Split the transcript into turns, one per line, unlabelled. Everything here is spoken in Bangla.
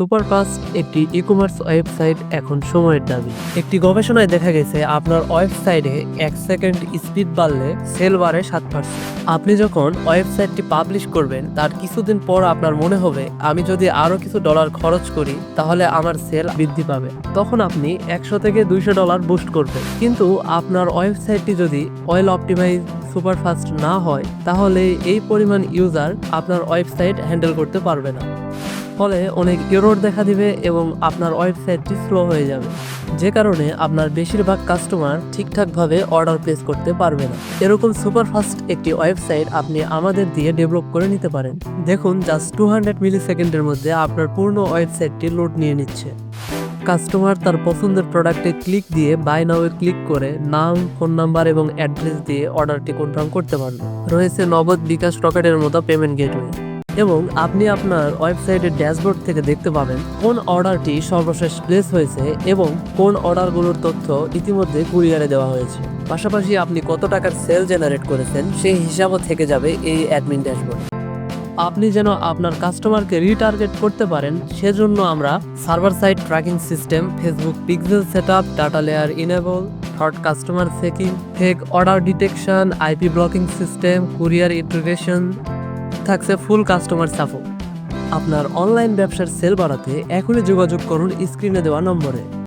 সুপারফাস্ট একটি ই কমার্স ওয়েবসাইট এখন সময়ের দাবি। একটি গবেষণায় দেখা গেছে, আপনার ওয়েবসাইটে এক সেকেন্ড স্পিড বাড়লে সেল বাড়ে সাত পার্সেন্ট আপনি যখন ওয়েবসাইটটি পাবলিশ করবেন, তার কিছুদিন পর আপনার মনে হবে, আমি যদি আরও কিছু ডলার খরচ করি, তাহলে আমার সেল বৃদ্ধি পাবে। তখন আপনি একশো থেকে দুইশো ডলার বুস্ট করবেন। কিন্তু আপনার ওয়েবসাইটটি যদি অয়েল অপটিমাইজ সুপারফাস্ট না হয়, তাহলে এই পরিমাণ ইউজার আপনার ওয়েবসাইট হ্যান্ডেল করতে পারবে না। ফলে অনেক এরর দেখা দিবে এবং আপনার ওয়েবসাইটটি স্লো হয়ে যাবে। যে কারণে আপনার বেশিরভাগ কাস্টমার ঠিকঠাকভাবে অর্ডার প্লেস করতে পারবে না। এরকম সুপারফাস্ট একটি ওয়েবসাইট আপনি আমাদের দিয়ে ডেভেলপ করে নিতে পারেন। দেখুন জাস্ট টু হান্ড্রেড মিলি সেকেন্ডের মধ্যে আপনার পূর্ণ ওয়েবসাইটটি লোড নিয়ে নিচ্ছে। কাস্টমার তার পছন্দের প্রোডাক্টে ক্লিক দিয়ে বাই নাও ক্লিক করে নাম ফোন নাম্বার এবং অ্যাড্রেস দিয়ে অর্ডারটি কনফার্ম করতে পারবেন রয়েছে নগদ বিকাশ রকেটের মতো পেমেন্ট গেটওয়ে এবং আপনি আপনার ওয়েবসাইটের ড্যাশবোর্ড থেকে দেখতে পাবেন কোন অর্ডারটি সর্বশেষ প্লেস হয়েছে এবং কোন অর্ডারগুলোর তথ্য ইতিমধ্যে কুরিয়ারে দেওয়া হয়েছে। পাশাপাশি আপনি কত টাকার সেল জেনারেট করেছেন সেই হিসাবও থেকে যাবে এই অ্যাডমিন ড্যাশবোর্ড আপনি যেন আপনার কাস্টমারকে রিটার্গেট করতে পারেন, সেজন্য আমরা server side tracking system Facebook pixel setup data layer enable third customer checking fake order detection IP blocking system courier integration থাকছে ফুল কাস্টমার সাপোর্ট আপনার অনলাইন ব্যবসার সেল বাড়াতে এখনই যোগাযোগ করুন স্ক্রিনে দেওয়া নম্বরে।